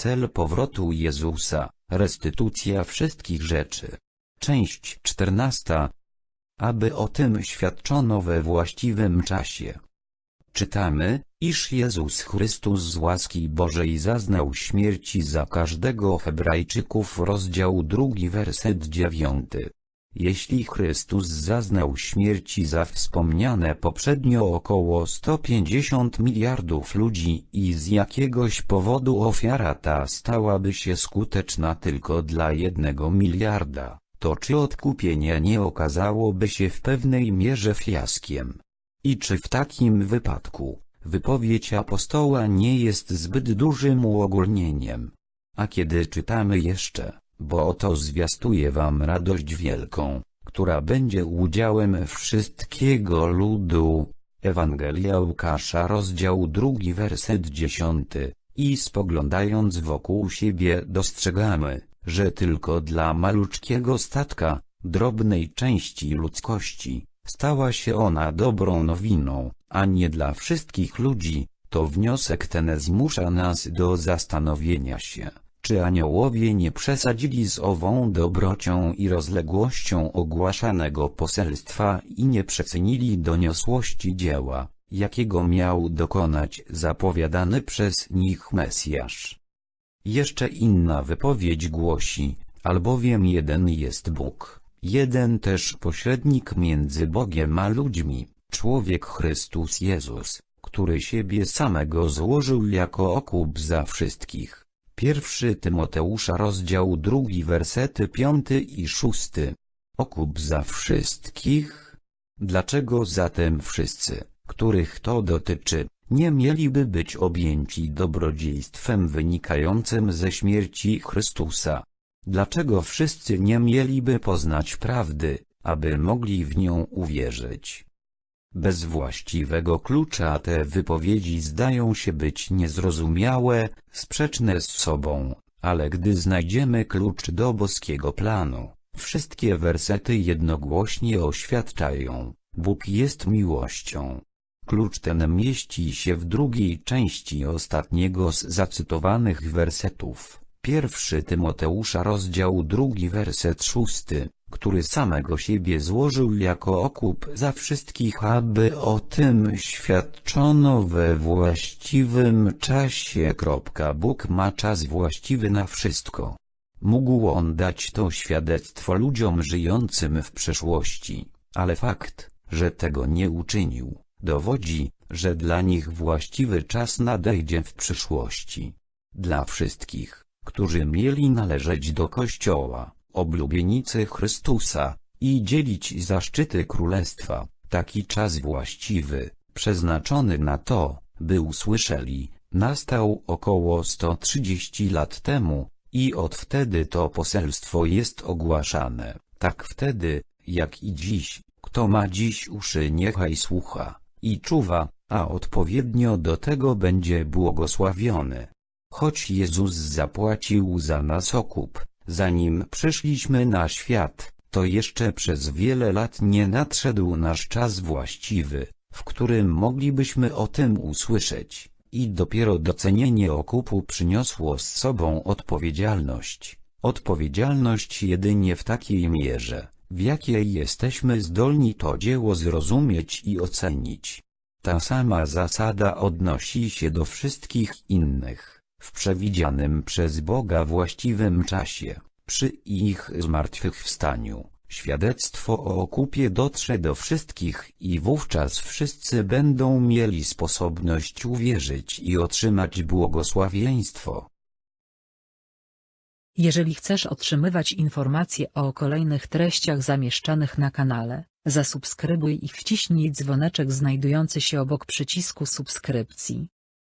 Cel powrotu Jezusa, restytucja wszystkich rzeczy. Część 14. Aby o tym świadczono we właściwym czasie. Czytamy, iż Jezus Chrystus z łaski Bożej zaznał śmierci za każdego Hebrajczyków rozdział drugi werset dziewiąty. Jeśli Chrystus zaznał śmierci za wspomniane poprzednio około 150 miliardów ludzi i z jakiegoś powodu ofiara ta stałaby się skuteczna tylko dla jednego miliarda, to czy odkupienie nie okazałoby się w pewnej mierze fiaskiem? I czy w takim wypadku, wypowiedź apostoła nie jest zbyt dużym uogólnieniem? A kiedy czytamy jeszcze, bo oto zwiastuję wam radość wielką, która będzie udziałem wszystkiego ludu. Ewangelia Łukasza rozdział drugi werset dziesiąty. I spoglądając wokół siebie dostrzegamy, że tylko dla maluczkiego statka, drobnej części ludzkości, stała się ona dobrą nowiną, a nie dla wszystkich ludzi, to wniosek ten zmusza nas do zastanowienia się, czy aniołowie nie przesadzili z ową dobrocią i rozległością ogłaszanego poselstwa i nie przecenili doniosłości dzieła, jakiego miał dokonać zapowiadany przez nich Mesjasz. Jeszcze inna wypowiedź głosi, albowiem jeden jest Bóg, jeden też pośrednik między Bogiem a ludźmi, człowiek Chrystus Jezus, który siebie samego złożył jako okup za wszystkich. Pierwszy Tymoteusza rozdział drugi wersety piąty i szósty. Okup za wszystkich? Dlaczego zatem wszyscy, których to dotyczy, nie mieliby być objęci dobrodziejstwem wynikającym ze śmierci Chrystusa? Dlaczego wszyscy nie mieliby poznać prawdy, aby mogli w nią uwierzyć? Bez właściwego klucza te wypowiedzi zdają się być niezrozumiałe, sprzeczne z sobą, ale gdy znajdziemy klucz do boskiego planu, wszystkie wersety jednogłośnie oświadczają, Bóg jest miłością. Klucz ten mieści się w drugiej części ostatniego z zacytowanych wersetów. Pierwszy Tymoteusza rozdział drugi werset szósty który samego siebie złożył jako okup za wszystkich, aby o tym świadczono we właściwym czasie. Bóg ma czas właściwy na wszystko. Mógł on dać to świadectwo ludziom żyjącym w przeszłości, ale fakt, że tego nie uczynił, dowodzi, że dla nich właściwy czas nadejdzie w przyszłości. Dla wszystkich, którzy mieli należeć do Kościoła oblubienicy Chrystusa, i dzielić zaszczyty królestwa, taki czas właściwy, przeznaczony na to, by usłyszeli, nastał około 130 lat temu, i od wtedy to poselstwo jest ogłaszane, tak wtedy, jak i dziś, kto ma dziś uszy niechaj słucha, i czuwa, a odpowiednio do tego będzie błogosławiony. Choć Jezus zapłacił za nas okup, Zanim przyszliśmy na świat, to jeszcze przez wiele lat nie nadszedł nasz czas właściwy, w którym moglibyśmy o tym usłyszeć, i dopiero docenienie okupu przyniosło z sobą odpowiedzialność. Odpowiedzialność jedynie w takiej mierze, w jakiej jesteśmy zdolni to dzieło zrozumieć i ocenić. Ta sama zasada odnosi się do wszystkich innych w przewidzianym przez Boga właściwym czasie, przy ich zmartwychwstaniu, świadectwo o okupie dotrze do wszystkich i wówczas wszyscy będą mieli sposobność uwierzyć i otrzymać błogosławieństwo. Jeżeli chcesz otrzymywać informacje o kolejnych treściach zamieszczanych na kanale, zasubskrybuj i wciśnij dzwoneczek znajdujący się obok przycisku subskrypcji.